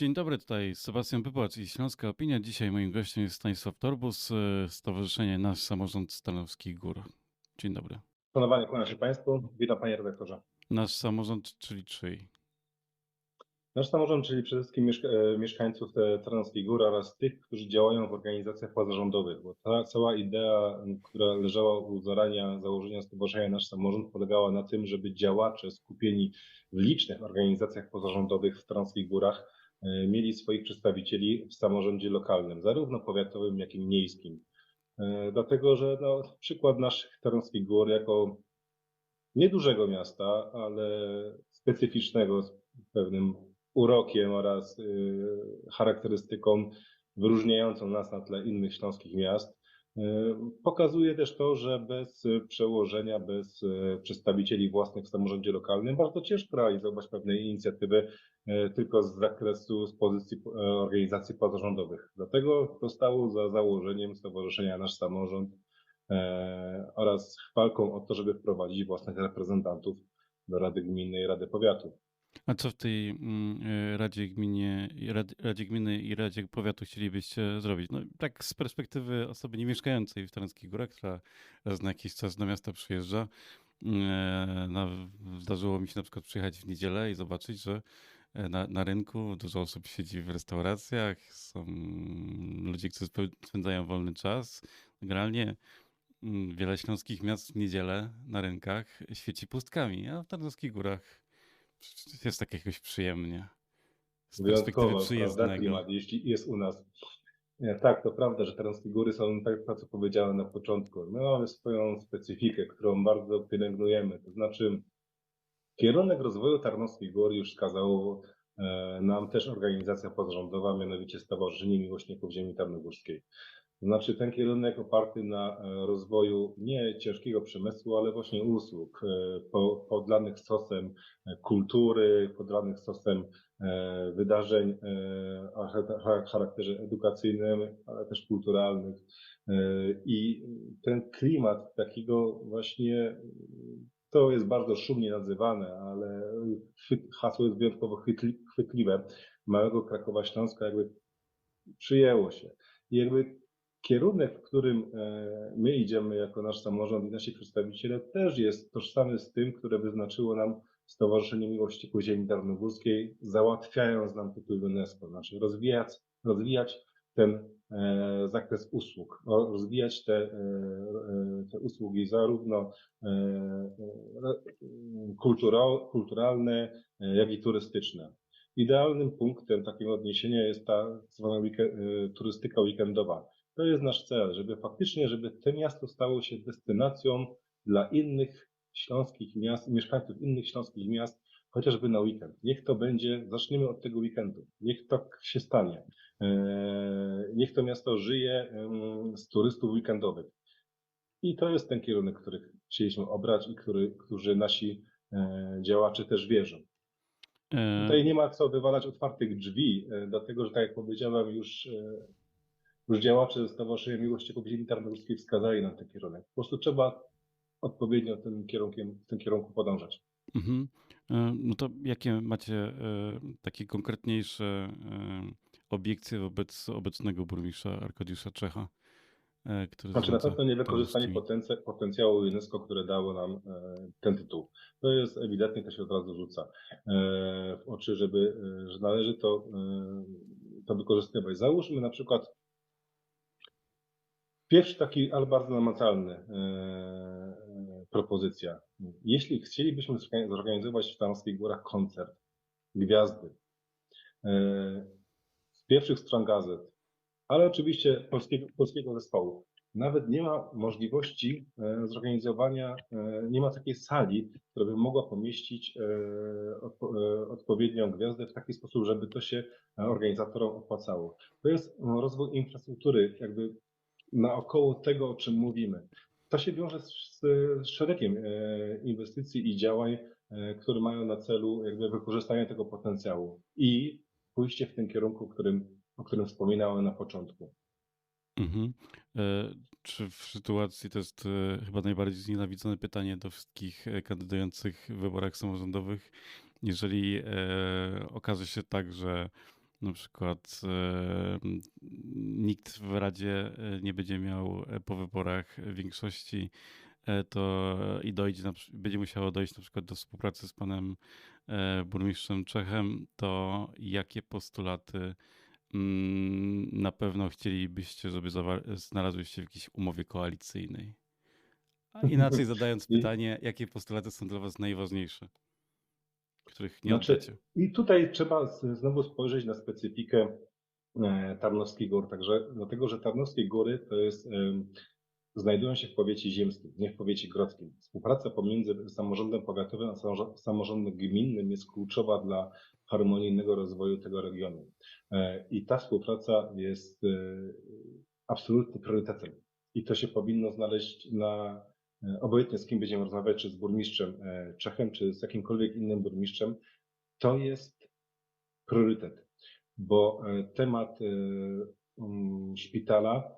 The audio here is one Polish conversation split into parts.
Dzień dobry, tutaj Sebastian Pypłacz i Śląska Opinia. Dzisiaj moim gościem jest Stanisław Torbus, e, Stowarzyszenie Nasz Samorząd Stanowskich Gór. Dzień dobry. Szanowanie, kłaniam się Państwu. Witam Panie redaktorze. Nasz samorząd, czyli czyj? Nasz samorząd, czyli przede wszystkim mieszka e, mieszkańców Tarnowskiej Góry oraz tych, którzy działają w organizacjach pozarządowych, bo ta cała idea, która leżała u zarania założenia Stowarzyszenia Nasz Samorząd polegała na tym, żeby działacze skupieni w licznych organizacjach pozarządowych w Tarnowskich Górach mieli swoich przedstawicieli w samorządzie lokalnym, zarówno powiatowym, jak i miejskim. E, Dlatego, że no, przykład naszych Tarnowskich Gór jako niedużego miasta, ale specyficznego z pewnym urokiem oraz y, charakterystyką wyróżniającą nas na tle innych śląskich miast. Y, Pokazuje też to, że bez przełożenia, bez y, przedstawicieli własnych w samorządzie lokalnym bardzo ciężko realizować pewne inicjatywy y, tylko z zakresu, z pozycji organizacji pozarządowych. Dlatego zostało za założeniem Stowarzyszenia Nasz Samorząd oraz walką o to, żeby wprowadzić własnych reprezentantów do Rady Gminy i Rady Powiatu. A co w tej mm, e, Radzie, Gminie, Radzie Gminy i Radzie Powiatu chcielibyście zrobić? No, tak z perspektywy osoby nie mieszkającej w Tarnowskich Górach, która raz na jakiś czas do miasta przyjeżdża. e, No, zdarzyło mi się na przykład przyjechać w niedzielę i zobaczyć, że e, na, na rynku dużo osób siedzi w restauracjach, są ludzie, którzy spędzają wolny czas. Generalnie mm, wiele śląskich miast w niedzielę na rynkach świeci pustkami, a w Tarnowskich Górach jest tak jakoś przyjemnie. Z perspektywy Wyjątkowo, prawda, jeśli jest u nas. Nie, tak, to prawda, że Tarnowskie Góry są, tak jak co powiedziałem na początku, my mamy swoją specyfikę, którą bardzo pielęgnujemy. To znaczy, kierunek rozwoju Tarnowskich Gór już wskazał e, nam też organizacja pozarządowa, mianowicie Stowarzyszenie Miłośników Ziemi Tarnogórskiej. To znaczy ten kierunek oparty na e, rozwoju nie ciężkiego przemysłu, ale właśnie usług, e, po- podlanych sosem e, kultury, podlanych sosem e, wydarzeń o charakter- charakterze edukacyjnym, ale też kulturalnych. I ten klimat takiego właśnie, to jest bardzo szumnie nazywane, ale hasło jest wyjątkowo chwytli- chwytliwe. Małego Krakowa Śląska jakby przyjęło się. I jakby kierunek, w którym e, my idziemy jako nasz samorząd i nasi przedstawiciele też jest tożsamy z tym, które wyznaczyło nam Stowarzyszenie Miłości ku Ziemi Tarnogórskiej, załatwiając nam tytuł UNESCO, znaczy rozwijać, rozwijać ten e, zakres usług, rozwijać te, e, e, te usługi zarówno e, e, kulturalne, jak i turystyczne. Idealnym punktem takiego odniesienia jest ta zwana turystyka weekendowa. To jest nasz cel, żeby faktycznie, żeby to miasto stało się destynacją dla innych śląskich miast, mieszkańców innych śląskich miast, chociażby na weekend. Niech to będzie, zaczniemy od tego weekendu. Niech tak się stanie. Eee, Niech to miasto żyje z turystów weekendowych. I to jest ten kierunek, który chcieliśmy obrać i który, którzy nasi e, działacze też wierzą. E, Tutaj nie ma co wywalać otwartych drzwi, e, dlatego że tak jak powiedziałem, już, e, już działacze Stowarzyszenia Miłości ku Ziemi Tarnogórskiej wskazali nam ten kierunek. Po prostu trzeba odpowiednio tym kierunkiem, w tym kierunku podążać. mhm. E, No to jakie macie e, takie konkretniejsze e, obiekcje wobec obecnego burmistrza Arkadiusza Czecha, który Znaczy na pewno niewykorzystanie potencja- potencjału UNESCO, które dało nam ten tytuł. To jest ewidentnie, to się od razu rzuca w oczy, żeby, że należy to, to wykorzystywać. Załóżmy na przykład pierwszy taki, ale bardzo namacalny e, propozycja. Jeśli chcielibyśmy zorga- zorganizować w Tarnowskich Górach koncert Gwiazdy e, z pierwszych stron gazet, ale oczywiście polskiego, polskiego zespołu. Nawet nie ma możliwości e, zorganizowania, nie ma takiej sali, która by mogła pomieścić odpo, odpowiednią gwiazdę w taki sposób, żeby to się organizatorom opłacało. To jest no, rozwój infrastruktury, jakby naokoło tego, o czym mówimy. To się wiąże z, z szeregiem e, inwestycji i działań, e, które mają na celu jakby wykorzystanie tego potencjału i pójście w tym kierunku, którym, o którym wspominałem na początku. Mhm. E, Czy w sytuacji, to jest chyba najbardziej znienawidzone pytanie do wszystkich kandydujących w wyborach samorządowych, jeżeli okaże się tak, że na przykład e, nikt w Radzie e, nie będzie miał e, po wyborach większości, to i dojdzie, będzie musiało dojść na przykład do współpracy z panem burmistrzem Czechem, to jakie postulaty mm, na pewno chcielibyście, żeby znalazły się w jakiejś umowie koalicyjnej? A inaczej zadając pytanie, jakie postulaty są dla was najważniejsze? Których nie znaczy, oddacie. I tutaj trzeba znowu spojrzeć na specyfikę e, Tarnowskich Gór, także dlatego, że Tarnowskie Góry to jest, znajdują się w powiecie ziemskim, nie w powiecie grodzkim. Współpraca pomiędzy samorządem powiatowym a samorządem gminnym jest kluczowa dla harmonijnego rozwoju tego regionu. E, I ta współpraca jest e, absolutnym priorytetem. I to się powinno znaleźć na E, obojętnie z kim będziemy rozmawiać, czy z burmistrzem e, Czechem, czy z jakimkolwiek innym burmistrzem, to jest priorytet, bo e, temat szpitala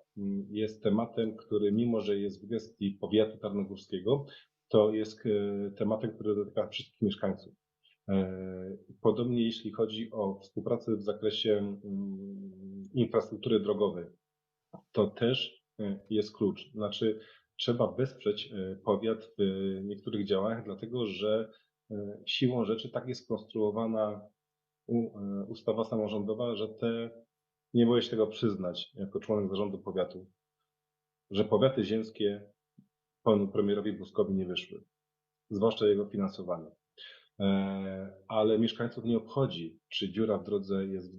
jest tematem, który mimo, że jest w gestii powiatu tarnogórskiego, to jest tematem, który dotyka wszystkich mieszkańców. Podobnie jeśli chodzi o współpracę w zakresie infrastruktury drogowej, to też jest klucz. Znaczy, trzeba wesprzeć e, powiat w niektórych działaniach, dlatego że e, siłą rzeczy tak jest skonstruowana e, ustawa samorządowa, że te, nie boję się tego przyznać jako członek zarządu powiatu, że powiaty ziemskie panu premierowi Buzkowi nie wyszły, zwłaszcza jego finansowanie. Ale mieszkańców nie obchodzi, czy dziura w drodze jest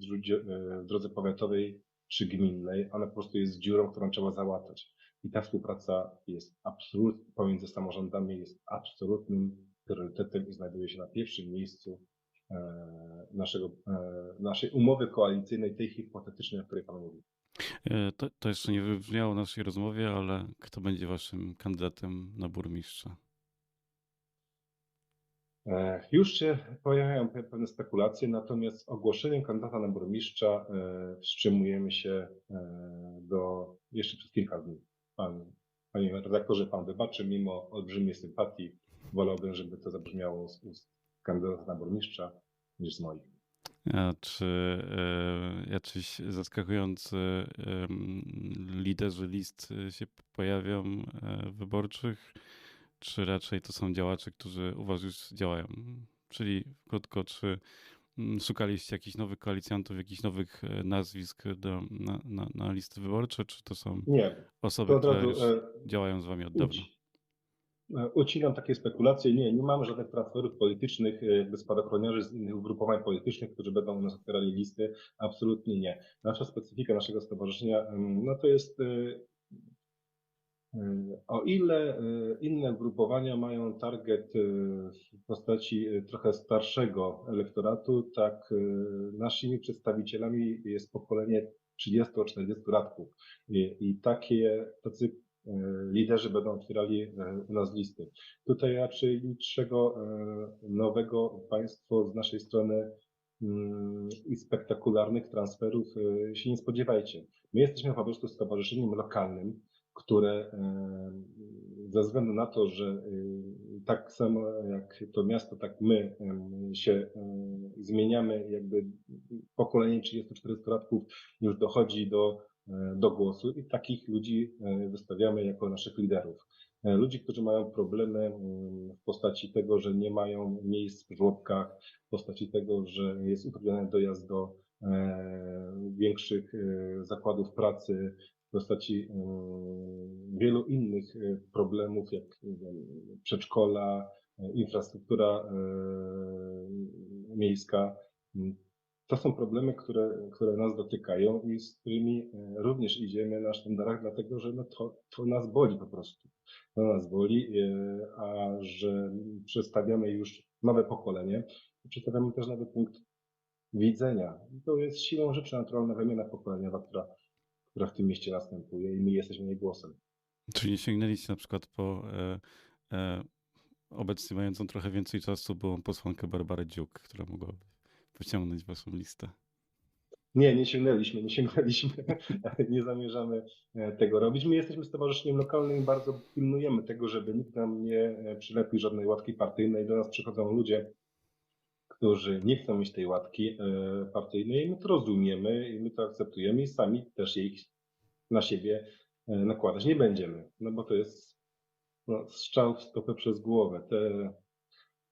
w drodze powiatowej czy gminnej, ona po prostu jest dziurą, którą trzeba załatać. I ta współpraca jest absolutnie, pomiędzy samorządami jest absolutnym priorytetem i znajduje się na pierwszym miejscu e, naszego, e, naszej umowy koalicyjnej, tej hipotetycznej, o której Pan mówił. E, to, to jeszcze nie wybrzmiało w naszej rozmowie, ale kto będzie Waszym kandydatem na burmistrza? Już się pojawiają pewne spekulacje, natomiast ogłoszeniem kandydata na burmistrza wstrzymujemy się do jeszcze przez kilka dni. Pan, panie redaktorze, pan wybaczy, mimo olbrzymiej sympatii wolałbym, żeby to zabrzmiało z ust kandydata na burmistrza niż z moich. A czy e, jacyś zaskakujący e, liderzy list się pojawią e, wyborczych, czy raczej to są działacze, którzy u was już działają? Czyli krótko, czy szukaliście jakichś nowych koalicjantów, jakichś nowych e, nazwisk do, na, na, na listy wyborcze, czy to są Nie. osoby, to które razu, e, działają z wami od dawna? E, ucinam takie spekulacje. Nie, nie mamy żadnych transferów politycznych, jakby spadochroniarzy z innych ugrupowań politycznych, którzy będą u nas otwierali listy. Absolutnie nie. Nasza specyfika naszego stowarzyszenia, no to jest o ile e, inne grupowania mają target e, w postaci e, trochę starszego elektoratu, tak naszymi przedstawicielami jest pokolenie 30-40 latków. I, I takie, tacy liderzy będą otwierali u nas listy. Tutaj raczej niczego nowego Państwo z naszej strony mm, i spektakularnych transferów się nie spodziewajcie. My jesteśmy po prostu stowarzyszeniem lokalnym, które e, ze względu na to, że e, tak samo jak to miasto, tak my e, się zmieniamy, jakby pokolenie 30-40 latków już dochodzi do, do głosu i takich ludzi wystawiamy jako naszych liderów. Ludzi, którzy mają problemy w postaci tego, że nie mają miejsc w żłobkach, w postaci tego, że jest utrudniony dojazd do większych zakładów pracy, postaci wielu innych e, problemów, jak przedszkola, e, infrastruktura e, miejska. To są problemy, które, które nas dotykają i z którymi również idziemy na sztandarach, dlatego że no to, to nas boli po prostu. To nas boli, a że przedstawiamy już nowe pokolenie, przedstawiamy też nowy punkt widzenia. To jest siłą rzeczy naturalna wymiana pokoleniowa, która która w tym mieście następuje i my jesteśmy jej głosem. Czyli nie sięgnęliście na przykład po e, e, obecnie mającą trochę więcej czasu byłą posłankę Barbarę Dziuk, która mogłaby pociągnąć waszą listę. Nie, nie sięgnęliśmy, nie sięgnęliśmy, nie zamierzamy e, tego robić. My jesteśmy stowarzyszeniem lokalnym i bardzo pilnujemy tego, żeby nikt nam nie e, przylepił żadnej łatki partyjnej. Do nas przychodzą ludzie, którzy nie chcą mieć tej łatki e, partyjnej. My to rozumiemy i my to akceptujemy i sami też jej na siebie e, nakładać nie będziemy, no bo to jest no, strzał w stopę przez głowę. Te,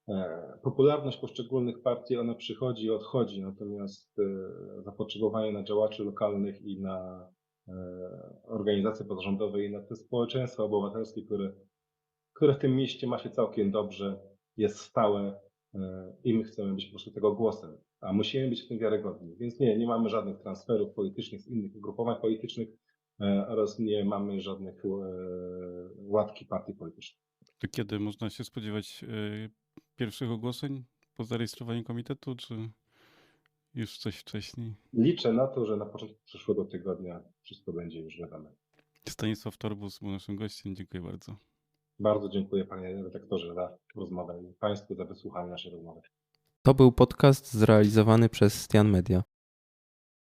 e, popularność poszczególnych partii, ona przychodzi i odchodzi, natomiast e, zapotrzebowanie na działaczy lokalnych i na e, organizacje pozarządowe i na te społeczeństwa obywatelskie, które, które w tym mieście ma się całkiem dobrze, jest stałe i my chcemy być po prostu tego głosem, a musimy być w tym wiarygodni. Więc nie, nie mamy żadnych transferów politycznych z innych ugrupowań politycznych e, oraz nie mamy żadnych e, łatki partii politycznych. To kiedy można się spodziewać pierwszych ogłoszeń po zarejestrowaniu komitetu, czy już coś wcześniej? Liczę na to, że na początku przyszłego tygodnia wszystko będzie już wiadome. Stanisław Torbus był naszym gościem. Dziękuję bardzo. Bardzo dziękuję panie redaktorze za rozmowę i państwu za wysłuchanie naszej rozmowy. To był podcast zrealizowany przez Stian Media.